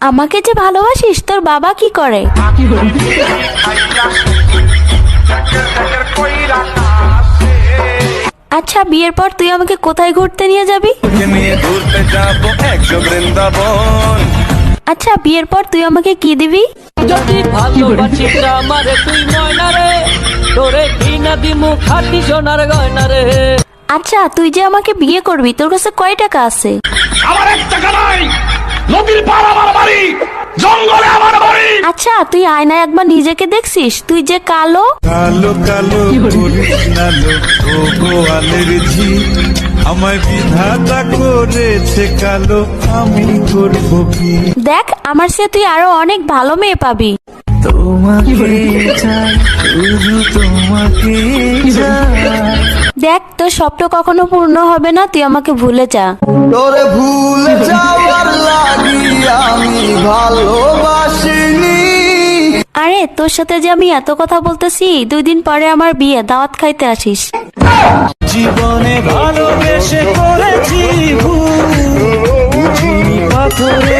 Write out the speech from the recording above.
আমাকে যে ভালোবাসিস তোর বাবা কি করে? আচ্ছা বিয়ের পর তুই আমাকে কোথায় ঘুরতে নিয়ে যাবি? আচ্ছা বিয়ের পর তুই আমাকে কি দিবি? যদি আমারে তুই ময়না রে। তোরে কিনা দিমু খাটি সোনার গয়না রে। আচ্ছা তুই যে আমাকে বিয়ে করবি তোর কাছে কয় টাকা আছে? আমার এক টাকা নাই। জঙ্গলে আমার বাড়ি। আচ্ছা তুই আয়নায় একবার নিজেকে দেখছিস? তুই যে কালো। কালো কালো করিস ও গোয়ালের ঝি আমায় বিধাতা করেছে কালো আমি করব কি? দেখ আমার সে তুই আরও অনেক ভালো মেয়ে পাবি। তোমাকে চাই শুধু তোমাকে চাই। দেখ তোর স্বপ্ন কখনো পূর্ণ হবে না তুই আমাকে ভুলে যা। তোরে ভুলে যাওয়ার লাগি। রে তোর সাথে যে আমি এত কথা বলতেছি, দুই দিন পরে আমার বিয়ে, দাওয়াত খাইতে আসিস। জীবনে ভালোবেসে করেছি ভুল। পাথরে